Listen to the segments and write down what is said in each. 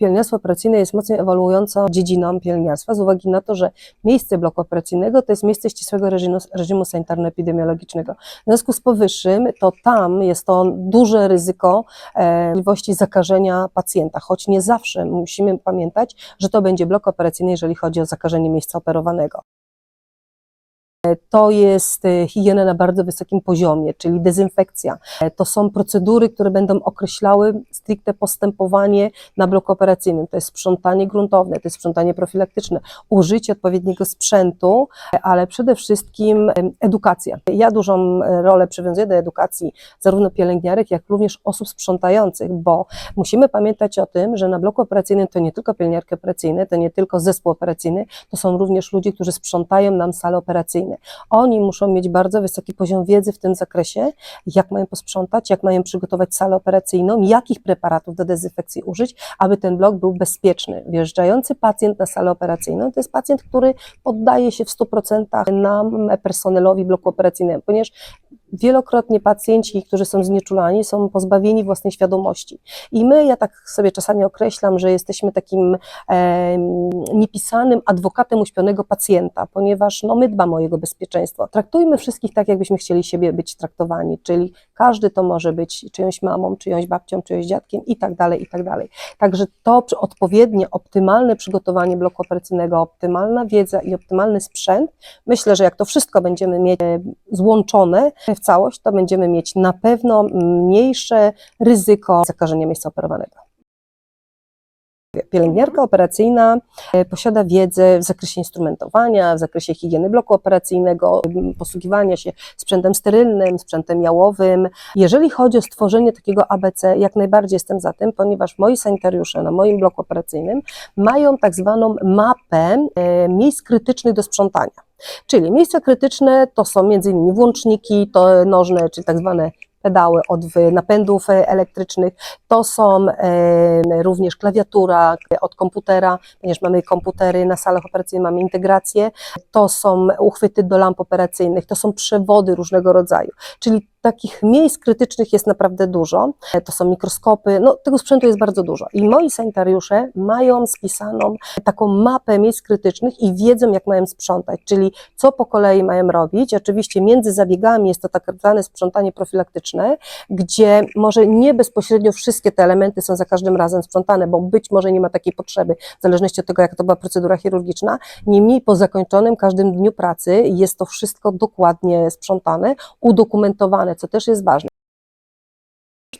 Pielęgniarstwo operacyjne jest mocno ewoluującą dziedziną pielęgniarstwa z uwagi na to, że miejsce bloku operacyjnego to jest miejsce ścisłego reżimu, reżimu sanitarno-epidemiologicznego. W związku z powyższym to tam jest to duże ryzyko e, możliwości zakażenia pacjenta, choć nie zawsze musimy pamiętać, że to będzie blok operacyjny, jeżeli chodzi o zakażenie miejsca operowanego. To jest e, higiena na bardzo wysokim poziomie, czyli dezynfekcja. E, To są procedury, które będą określały stricte postępowanie na bloku operacyjnym. To jest sprzątanie gruntowne, to jest sprzątanie profilaktyczne, użycie odpowiedniego sprzętu, e, ale przede wszystkim edukacja. Ja dużą rolę przywiązuję do edukacji zarówno pielęgniarek, jak również osób sprzątających, bo musimy pamiętać o tym, że na bloku operacyjnym to nie tylko pielęgniarki operacyjne, to nie tylko zespół operacyjny, to są również ludzie, którzy sprzątają nam sale operacyjne. Oni muszą mieć bardzo wysoki poziom wiedzy w tym zakresie, jak mają posprzątać, jak mają przygotować salę operacyjną, jakich preparatów do dezynfekcji użyć, aby ten blok był bezpieczny. Wjeżdżający pacjent na salę operacyjną to jest pacjent, który poddaje się w 100% nam, personelowi bloku operacyjnego, ponieważ wielokrotnie pacjenci, którzy są znieczulani, są pozbawieni własnej świadomości. I my, ja tak sobie czasami określam, że jesteśmy takim e, niepisanym adwokatem uśpionego pacjenta, ponieważ no, my dbamy o jego bezpieczeństwo. Traktujmy wszystkich tak, jakbyśmy chcieli siebie być traktowani, czyli każdy to może być czyjąś mamą, czyjąś babcią, czyjąś dziadkiem i tak dalej, i tak dalej. Także to odpowiednie, optymalne przygotowanie bloku operacyjnego, optymalna wiedza i optymalny sprzęt, myślę, że jak to wszystko będziemy mieć e, złączone w całość, to będziemy mieć na pewno mniejsze ryzyko zakażenia miejsca operowanego. Pielęgniarka operacyjna e, posiada wiedzę w zakresie instrumentowania, w zakresie higieny bloku operacyjnego, posługiwania się sprzętem sterylnym, sprzętem jałowym. Jeżeli chodzi o stworzenie takiego ABC, jak najbardziej jestem za tym, ponieważ moi sanitariusze na moim bloku operacyjnym mają tak zwaną mapę e, miejsc krytycznych do sprzątania. Czyli miejsca krytyczne to są innymi włączniki to nożne, czy tak zwane pedały od napędów e, elektrycznych, to są e, również klawiatura od komputera, ponieważ mamy komputery na salach operacyjnych, mamy integrację, to są uchwyty do lamp operacyjnych, to są przewody różnego rodzaju, czyli takich miejsc krytycznych jest naprawdę dużo, to są mikroskopy, no tego sprzętu jest bardzo dużo. I moi sanitariusze mają spisaną taką mapę miejsc krytycznych i wiedzą jak mają sprzątać, czyli co po kolei mają robić, oczywiście między zabiegami jest to tak zwane sprzątanie profilaktyczne, gdzie może nie bezpośrednio wszystkie te elementy są za każdym razem sprzątane, bo być może nie ma takiej potrzeby, w zależności od tego, jak to była procedura chirurgiczna. Niemniej po zakończonym każdym dniu pracy jest to wszystko dokładnie sprzątane, udokumentowane, co też jest ważne.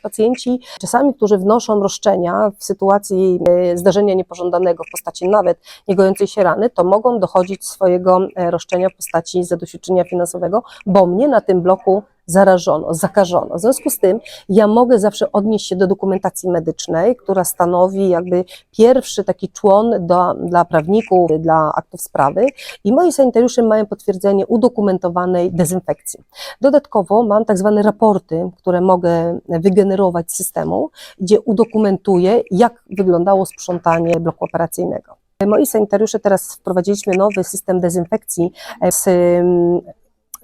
Pacjenci, czasami, którzy wnoszą roszczenia w sytuacji e, zdarzenia niepożądanego w postaci nawet niegojącej się rany, to mogą dochodzić swojego e, roszczenia w postaci zadośćuczynienia finansowego, bo mnie na tym bloku zarażono, zakażono. W związku z tym ja mogę zawsze odnieść się do dokumentacji medycznej, która stanowi jakby pierwszy taki człon do, dla prawników, dla aktów sprawy i moi sanitariusze mają potwierdzenie udokumentowanej dezynfekcji. Dodatkowo mam tak zwane raporty, które mogę wygenerować z systemu, gdzie udokumentuję, jak wyglądało sprzątanie bloku operacyjnego. Moi sanitariusze teraz wprowadziliśmy nowy system dezynfekcji e, z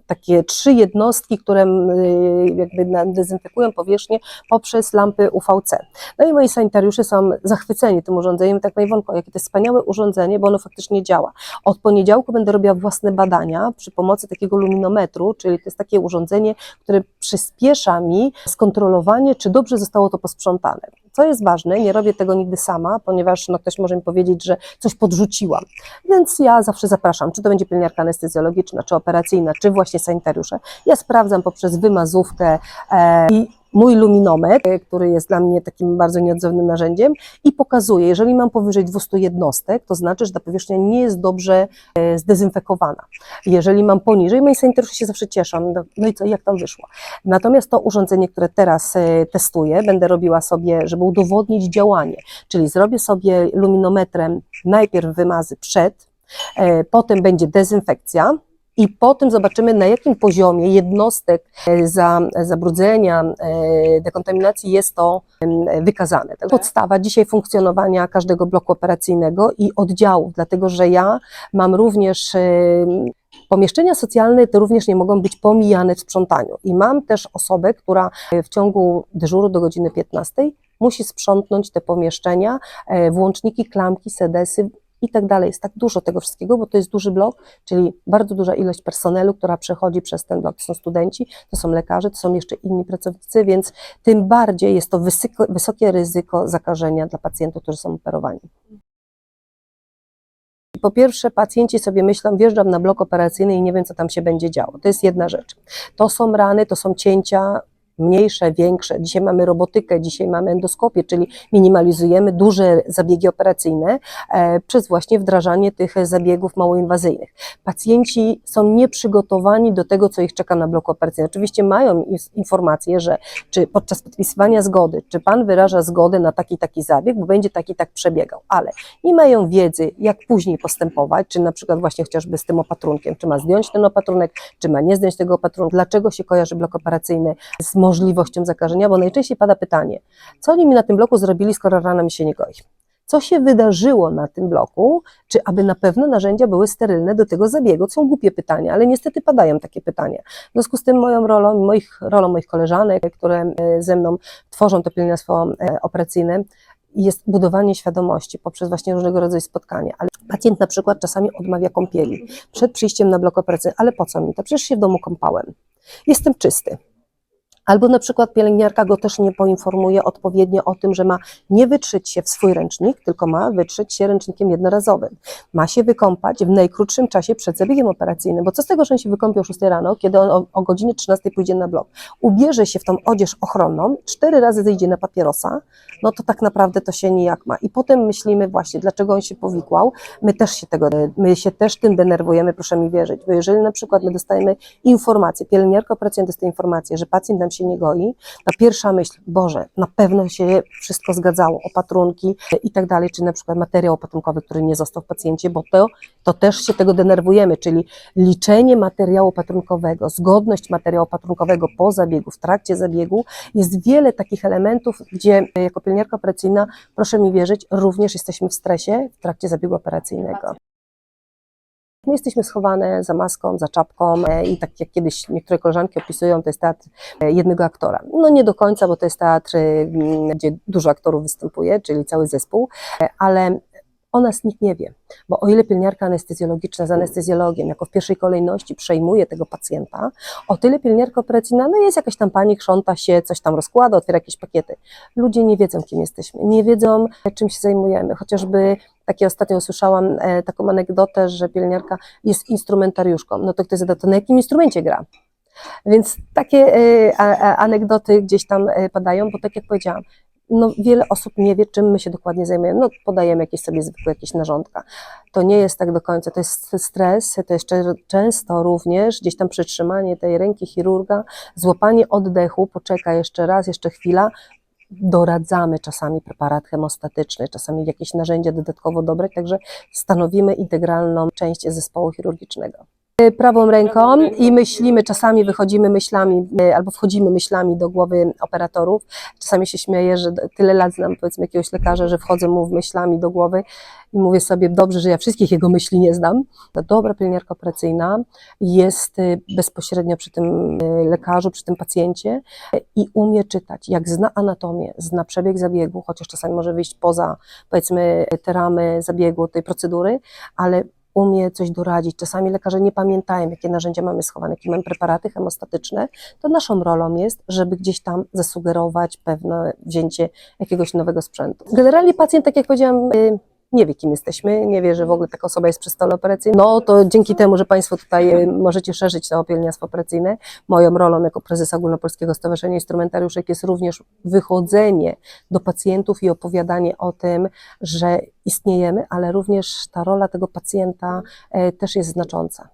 takie trzy jednostki, które y, jakby dezynfekują powierzchnię poprzez lampy UVC. No i moi sanitariusze są zachwyceni tym urządzeniem, tak Pani Wonko, jakie to jest wspaniałe urządzenie, bo ono faktycznie działa. Od poniedziałku będę robiła własne badania przy pomocy takiego luminometru, czyli to jest takie urządzenie, które przyspiesza mi skontrolowanie, czy dobrze zostało to posprzątane. Co jest ważne, nie robię tego nigdy sama, ponieważ no, ktoś może mi powiedzieć, że coś podrzuciłam. Więc ja zawsze zapraszam, czy to będzie pielęgniarka anestezjologiczna, czy operacyjna, czy właśnie sanitariusze. Ja sprawdzam poprzez wymazówkę e, i mój luminometr, e, który jest dla mnie takim bardzo nieodzownym narzędziem i pokazuje, jeżeli mam powyżej 200 jednostek, to znaczy, że ta powierzchnia nie jest dobrze e, zdezynfekowana. Jeżeli mam poniżej, moi sanitariusze się zawsze cieszą, no, no i co, jak tam wyszło. Natomiast to urządzenie, które teraz e, testuję, będę robiła sobie, żeby udowodnić działanie, czyli zrobię sobie luminometrem najpierw wymazy przed, potem będzie dezynfekcja, i potem zobaczymy, na jakim poziomie jednostek e, za, zabrudzenia, e, dekontaminacji jest to wykazane. To podstawa dzisiaj funkcjonowania każdego bloku operacyjnego i oddziałów, dlatego że ja mam również em, Pomieszczenia socjalne to również nie mogą być pomijane w sprzątaniu. I mam też osobę, która e, w ciągu dyżuru do godziny 15 musi sprzątnąć te pomieszczenia, e, włączniki, klamki, sedesy i tak dalej. Jest tak dużo tego wszystkiego, bo to jest duży blok, czyli bardzo duża ilość personelu, która przechodzi przez ten blok. To są studenci, to są lekarze, to są jeszcze inni pracownicy, więc tym bardziej jest to wysyko, wysokie ryzyko zakażenia dla pacjentów, którzy są operowani. Po pierwsze, pacjenci sobie myślą, wjeżdżam na blok operacyjny i nie wiem, co tam się będzie działo. To jest jedna rzecz. To są rany, to są cięcia mniejsze, większe. Dzisiaj mamy robotykę, dzisiaj mamy endoskopię, czyli minimalizujemy duże zabiegi operacyjne e, przez właśnie wdrażanie tych zabiegów małoinwazyjnych. Pacjenci są nieprzygotowani do tego, co ich czeka na bloku operacyjnym. Oczywiście mają informację, że czy podczas podpisywania zgody, czy pan wyraża zgodę na taki taki zabieg, bo będzie taki tak przebiegał, ale nie mają wiedzy, jak później postępować, czy na przykład właśnie chociażby z tym opatrunkiem, czy ma zdjąć ten opatrunek, czy ma nie zdjąć tego opatrunku, dlaczego się kojarzy blok operacyjny z możliwością zakażenia, bo najczęściej pada pytanie, co oni mi na tym bloku zrobili, skoro rana mi się nie goi? Co się wydarzyło na tym bloku? Czy aby na pewno narzędzia były sterylne do tego zabiegu? To są głupie pytania, ale niestety padają takie pytania. W związku z tym moją rolą, moich, rolą moich koleżanek, które e, ze mną tworzą to pielęgniarstwo e, operacyjne, jest budowanie świadomości poprzez właśnie różnego rodzaju spotkania. Ale pacjent na przykład czasami odmawia kąpieli przed przyjściem na blok operacyjny. Ale po co mi to? Przecież się w domu kąpałem. Jestem czysty. Albo na przykład pielęgniarka go też nie poinformuje odpowiednio o tym, że ma nie wytrzeć się w swój ręcznik, tylko ma wytrzeć się ręcznikiem jednorazowym. Ma się wykąpać w najkrótszym czasie przed zabiegiem operacyjnym, bo co z tego, że on się wykąpie o 6 rano, kiedy on o, o godzinie 13 pójdzie na blok, ubierze się w tą odzież ochronną, cztery razy zejdzie na papierosa, no to tak naprawdę to się nijak ma. I potem myślimy właśnie, dlaczego on się powikłał. My też się tego, my się też tym denerwujemy, proszę mi wierzyć, bo jeżeli na przykład my dostajemy informację, pielęgniarka operacyjna dostaje informację, że pacjent nam się nie goi, to pierwsza myśl, Boże, na pewno się wszystko zgadzało, opatrunki i tak dalej, czy na przykład materiał opatrunkowy, który nie został w pacjencie, bo to, to też się tego denerwujemy, czyli liczenie materiału opatrunkowego, zgodność materiału opatrunkowego po zabiegu, w trakcie zabiegu, jest wiele takich elementów, gdzie jako pielęgniarka operacyjna, proszę mi wierzyć, również jesteśmy w stresie w trakcie zabiegu operacyjnego. My jesteśmy schowane za maską, za czapką e, i tak jak kiedyś niektóre koleżanki opisują, to jest teatr e, jednego aktora. No nie do końca, bo to jest teatr, mm, gdzie dużo aktorów występuje, czyli cały zespół, e, ale o nas nikt nie wie, bo o ile pielęgniarka anestezjologiczna z anestezjologiem jako w pierwszej kolejności przejmuje tego pacjenta, o tyle pielęgniarka operacyjna, no jest jakaś tam pani, krząta się, coś tam rozkłada, otwiera jakieś pakiety. Ludzie nie wiedzą, kim jesteśmy, nie wiedzą, czym się zajmujemy, chociażby takie ostatnio usłyszałam e, taką anegdotę, że pielęgniarka jest instrumentariuszką. No to ktoś zada, to na jakim instrumencie gra? Więc takie e, a, a, anegdoty gdzieś tam e, padają, bo tak jak powiedziałam, no wiele osób nie wie, czym my się dokładnie zajmujemy. No podajemy jakieś sobie zwykłe jakieś narządka. To nie jest tak do końca, to jest stres, to jest często również gdzieś tam przytrzymanie tej ręki chirurga, złapanie oddechu, poczeka jeszcze raz, jeszcze chwila, doradzamy czasami preparat hemostatyczny, czasami jakieś narzędzia dodatkowo dobrać, także stanowimy integralną część zespołu chirurgicznego. Prawą ręką i myślimy, czasami wychodzimy myślami e, albo wchodzimy myślami do głowy operatorów. Czasami się śmieję, że tyle lat znam powiedzmy jakiegoś lekarza, że wchodzę mu myślami do głowy i mówię sobie, dobrze, że ja wszystkich jego myśli nie znam. Ta dobra pielęgniarka operacyjna jest e, bezpośrednio przy tym e, lekarzu, przy tym pacjencie i umie czytać. Jak zna anatomię, zna przebieg zabiegu, chociaż czasami może wyjść poza powiedzmy te ramy zabiegu, tej procedury, ale umie coś doradzić. Czasami lekarze nie pamiętają, jakie narzędzia mamy schowane, jakie mamy preparaty hemostatyczne, to naszą rolą jest, żeby gdzieś tam zasugerować pewne wzięcie jakiegoś nowego sprzętu. Generalnie pacjent, tak jak powiedziałam, y, nie wie, kim jesteśmy, nie wie, że w ogóle taka osoba jest przy stole operacyjnym. No to dzięki temu, że Państwo tutaj y, możecie szerzyć to pielęgniarstwo operacyjne, moją rolą jako prezesa Ogólnopolskiego Stowarzyszenia Instrumentariuszek jest również wychodzenie do pacjentów i opowiadanie o tym, że istniejemy, ale również ta rola tego pacjenta e, też jest znacząca.